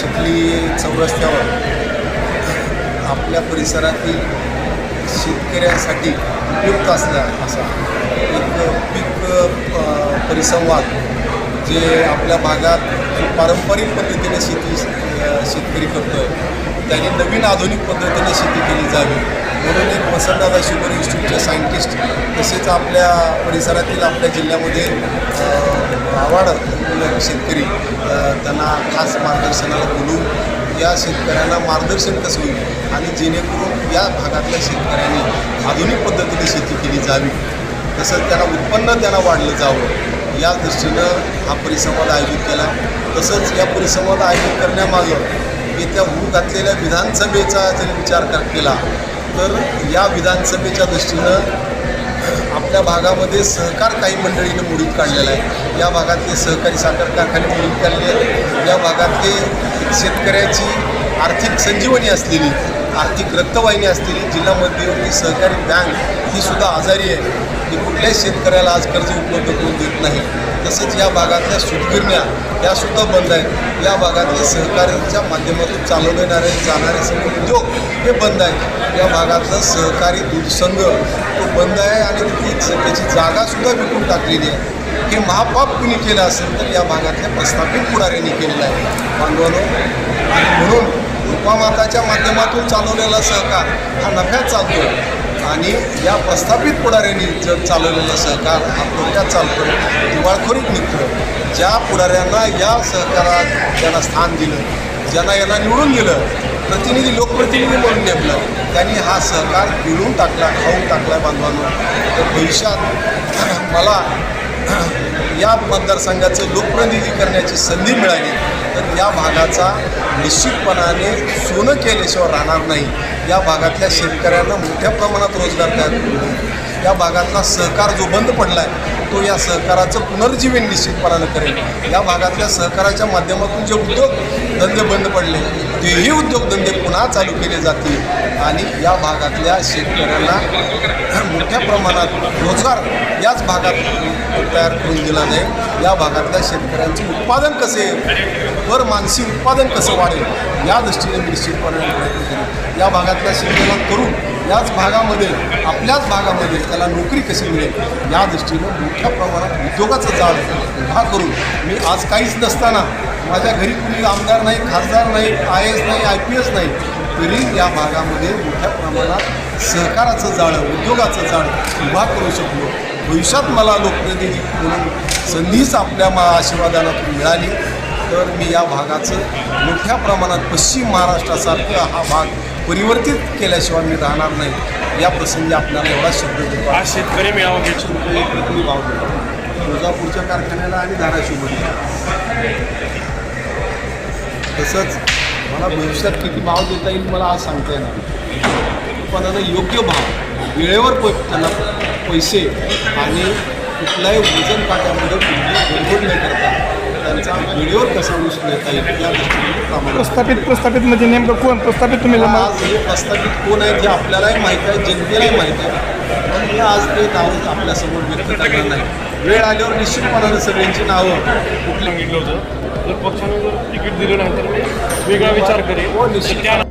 चिखली चौरस्त्यावर आपल्या परिसरातील शेतकऱ्यांसाठी उपयुक्त असला असा एक पीक परिसंवाद जे आपल्या भागात पारंपरिक पद्धतीने शेती शेतकरी करतो आहे त्याने नवीन आधुनिक पद्धतीने शेती केली जावी. म्हणून एक वसंतदादा शुगर इन्स्टिट्यूटचे सायंटिस्ट तसेच आपल्या परिसरातील आपल्या जिल्ह्यामध्ये आवाड शेतकरी त्यांना खास मार्गदर्शनाला बोलून या शेतकऱ्यांना मार्गदर्शन कसं होईल आणि जेणेकरून या भागातल्या शेतकऱ्यांनी आधुनिक पद्धतीने शेती केली जावी तसंच त्यांना उत्पन्न त्यांना वाढलं जावं या दृष्टीनं हा परिसंवाद आयोजित केला. तसंच या परिसंवाद आयोजित करण्यामागं येत्या होऊ घातलेल्या विधानसभेचा जर विचार कर केला तर या विधानसभेच्या दृष्टीनं आपल्या भागामध्ये सहकार काही मंडळीनं मोडीत काढलेला आहे. या भागातले सहकारी साखर कारखाने मोडीत काढले आहेत. या भागातले शेतकऱ्याची आर्थिक संजीवनी असलेली आर्थिक रक्तवाहिनी असलेली जिल्हा मध्यवर्ती सहकारी बँक ही सुद्धा आजारी आहे. ती कुठल्याच शेतकऱ्याला आज कर्ज उपलब्ध करून देत नाही. तसेच या भागातल्या सूतगिरण्या या सुद्धा बंद आहेत. या भागातले सहकार्याच्या माध्यमातून चालवले येणारे जाणारे सर्व उद्योग हे बंद आहे. या भागातलं सहकारी दूध संघ तो बंद आहे आणि ती त्याची जागासुद्धा विकून टाकलेली आहे. हे महापाप कुणी केलं असेल तर या भागातल्या प्रस्थापित पुढाऱ्यांनी केलेलं आहे. बांधवानो आणि म्हणून उपमाताच्या माध्यमातून चालवलेला सहकार हा नफ्यात चालतो. आणि या प्रस्थापित पुढाऱ्यांनी जर चालवलेला सहकार हा तोट्यात चालतो दिवाळखोरीत निघतो ज्या पुढाऱ्यांना या सहकारात ज्यांना स्थान दिलं ज्यांना यांना निवडून दिलं प्रतिनिधी लोकप्रतिनिधी म्हणून नेमलं. त्यांनी हा सहकार गिळून टाकला खाऊन टाकला बांधवांना. तर भविष्यात मला या मतदारसंघाचं लोकप्रतिनिधी करण्याची संधी मिळाली. तर या भागाचा निश्चितपणाने सोनं केल्याशिवाय राहणार नाही. या भागातल्या शेतकऱ्यांना मोठ्या प्रमाणात रोजगार तयार करून या भागातला सहकार जो बंद पडला आहे तो या सहकाराचं पुनर्जीवन निश्चितपणानं करेल. या भागातल्या सहकाराच्या माध्यमातून जे उद्योग धंदे बंद पडले तेही उद्योगधंदे पुन्हा चालू केले जातील. आणि या भागातल्या शेतकऱ्यांना मोठ्या प्रमाणात रोजगार याच भागात तयार करून दिला जाईल. या भागातल्या शेतकऱ्यांचं उत्पादन कसे वर मानसी उत्पादन कसं वाढेल? या दृष्टीने निश्चितपणे प्रयत्न केले या भागातल्या शेतकऱ्यांना करून याच भागामध्ये आपल्याच भागामध्ये त्याला नोकरी कशी मिळेल या दृष्टीनं मोठ्या प्रमाणात उद्योगाचं जाळ उभा करून मी आज काहीच नसताना माझ्या घरी कुणी आमदार नाही खासदार नाही आय एस नाही आय पी एस नाही तरी या भागामध्ये मोठ्या प्रमाणात सहकाराचं जाळं उद्योगाचं जाळं उभा करू शकलो. भविष्यात मला लोकप्रतिनिधी म्हणून संधीच आपल्या मा आशीर्वादानं मिळाली. तर मी या भागाचं मोठ्या प्रमाणात पश्चिम महाराष्ट्रासारखा हा भाग परिवर्तित केल्याशिवाय मी राहणार नाही. या प्रसंगी आपल्याला एवढा शब्द देतो. आज शेतकरी मेळावा घ्यायची रुपये प्रति भाव देतो तुळजापूरच्या कारखान्याला आणि धाराशिवमध्ये. तसंच मला भविष्यात किती भाव देता येईल मला आज सांगता येणार उत्पादनं योग्य भाव वेळेवर प त्यांना पैसे आणि कुठल्याही वजन काट्यामध्ये कुठली गडबड न करता. वेळेवर कसा ऊस देता येईल या दृष्टीने प्रामाणिक प्रस्थापित प्रस्थापित म्हणजे नेमकं कोण? प्रस्थापित तुम्ही जमा आज हे प्रस्थापित कोण आहेत हे आपल्यालाही माहीत आहे जनतेलाही माहीत आहे. पण मी आज ते नाव आपल्यासमोर व्यक्त करणार नाही. वेळ आल्यावर निश्चितपणानं सगळ्यांची नावं कुठलं सांगितलं होतं. जर पक्षाने जर तिकीट दिलं नाही तर मी वेगळा विचार करेन. हो, निश्चित. तर त्या